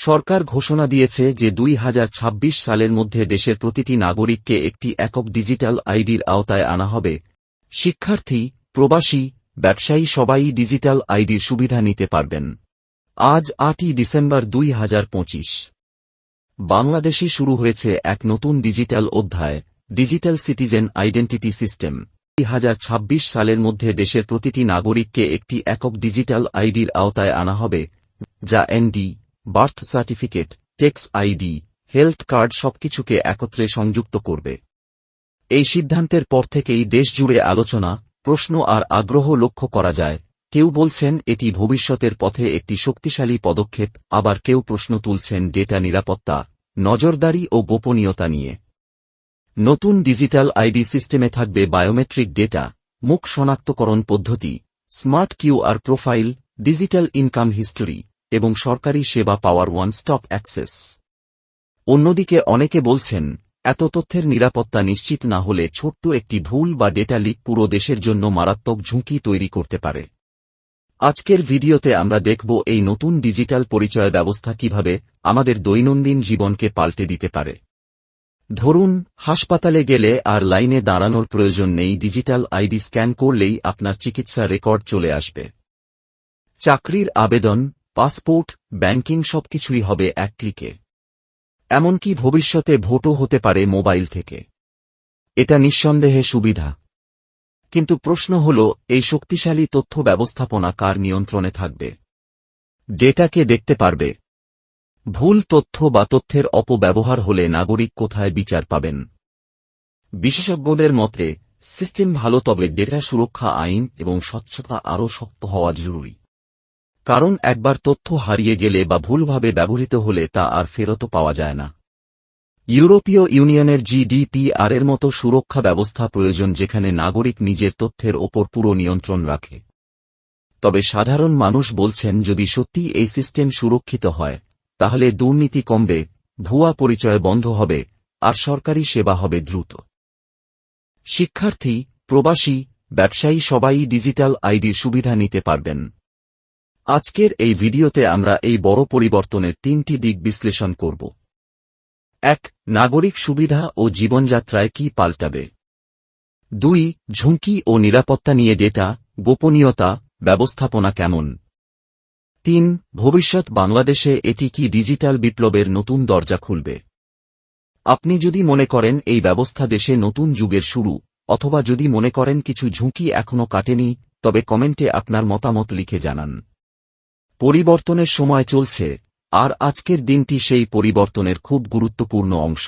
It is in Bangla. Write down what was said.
সরকার ঘোষণা দিয়েছে যে দুই হাজার ছাব্বিশ সালের মধ্যে দেশের প্রতিটি নাগরিককে একটি একক ডিজিটাল আইডির আওতায় আনা হবে। শিক্ষার্থী, প্রবাসী, ব্যবসায়ী সবাই ডিজিটাল আইডির সুবিধা নিতে পারবেন। আজ আটই ডিসেম্বর দুই হাজার পঁচিশ। বাংলাদেশে শুরু হয়েছে এক নতুন ডিজিটাল অধ্যায়, ডিজিটাল সিটিজেন আইডেন্টিটি সিস্টেম। দুই হাজার ছাব্বিশ সালের মধ্যে দেশের প্রতিটি নাগরিককে একটি একক ডিজিটাল আইডির আওতায় আনা হবে, যা ND birth certificate, tax ID, health card সবকিছুকে একত্রে সংযুক্ত করবে। এই সিদ্ধান্তের পর থেকেই দেশজুড়ে আলোচনা, প্রশ্ন আর আগ্রহ লক্ষ্য করা যায়। কেউ বলছেন এটি ভবিষ্যতের পথে একটি শক্তিশালী পদক্ষেপ, আবার কেউ প্রশ্ন তুলছেন ডেটা নিরাপত্তা, নজরদারি ও গোপনীয়তা নিয়ে। নতুন ডিজিটাল আইডি সিস্টেমে থাকবে বায়োমেট্রিক ডেটা, মুখ শনাক্তকরণ পদ্ধতি, smart QR profile, digital income history এবং সরকারি সেবা পাওয়ার ওয়ান স্টপ অ্যাক্সেস। অন্যদিকে অনেকে বলছেন, এত তথ্যের নিরাপত্তা নিশ্চিত না হলে ছোট্ট একটি ভুল বা ডেটা লিক পুরো দেশের জন্য মারাত্মক ঝুঁকি তৈরি করতে পারে। আজকের ভিডিওতে আমরা দেখব এই নতুন ডিজিটাল পরিচয় ব্যবস্থা কীভাবে আমাদের দৈনন্দিন জীবনকে পাল্টে দিতে পারে। ধরুন, হাসপাতালে গেলে আর লাইনে দাঁড়ানোর প্রয়োজন নেই, ডিজিটাল আইডি স্ক্যান করলেই আপনার চিকিৎসা রেকর্ড চলে আসবে। চাকরির আবেদন পাসপোর্ট, ব্যাংকিং সবকিছুই হবে এক ক্লিকে। এমনকি ভবিষ্যতে ভোটও হতে পারে মোবাইল থেকে। এটা নিঃসন্দেহে সুবিধা। কিন্তু প্রশ্ন হল, এই শক্তিশালী তথ্য ব্যবস্থাপনা কার নিয়ন্ত্রণে থাকবে? ডেটাকে দেখতে পারবে? ভুল তথ্য বা তথ্যের অপব্যবহার হলে নাগরিক কোথায় বিচার পাবেন? বিশেষজ্ঞদের মতে, সিস্টেম ভালো তবে ডেটা সুরক্ষা আইন এবং স্বচ্ছতা আরও শক্ত হওয়া জরুরি। কারণ একবার তথ্য হারিয়ে গেলে বা ভুলভাবে ব্যবহৃত হলে তা আর ফেরত পাওয়া যায় না। ইউরোপীয় ইউনিয়নের জিডিপিআর এর মতো সুরক্ষা ব্যবস্থা প্রয়োজন যেখানে নাগরিক নিজের তথ্যের ওপর পুরো নিয়ন্ত্রণ রাখে। তবে সাধারণ মানুষ বলছেন, যদি সত্যি এই সিস্টেম সুরক্ষিত হয়, তাহলে দুর্নীতি কমবে, ভুয়া পরিচয় বন্ধ হবে, আর সরকারি সেবা হবে দ্রুত। শিক্ষার্থী, প্রবাসী, ব্যবসায়ী সবাই ডিজিটাল আইডির সুবিধা নিতে পারবেন। আজকের এই ভিডিওতে আমরা এই বড় পরিবর্তনের তিনটি দিক বিশ্লেষণ করব। এক, নাগরিক সুবিধা ও জীবনযাত্রায় কি পাল্টাবে? দুই, ঝুঁকি ও নিরাপত্তা নিয়ে ডেটা, গোপনীয়তা, ব্যবস্থাপনা কেমন? তিন, ভবিষ্যৎ বাংলাদেশে এটি কি ডিজিটাল বিপ্লবের নতুন দরজা খুলবে? আপনি যদি মনে করেন এই ব্যবস্থা দেশে নতুন যুগের শুরু, অথবা যদি মনে করেন কিছু ঝুঁকি এখনও কাটেনি, তবে কমেন্টে আপনার মতামত লিখে জানান। পরিবর্তনের সময় চলছে আর আজকের দিনটি সেই পরিবর্তনের খুব গুরুত্বপূর্ণ অংশ।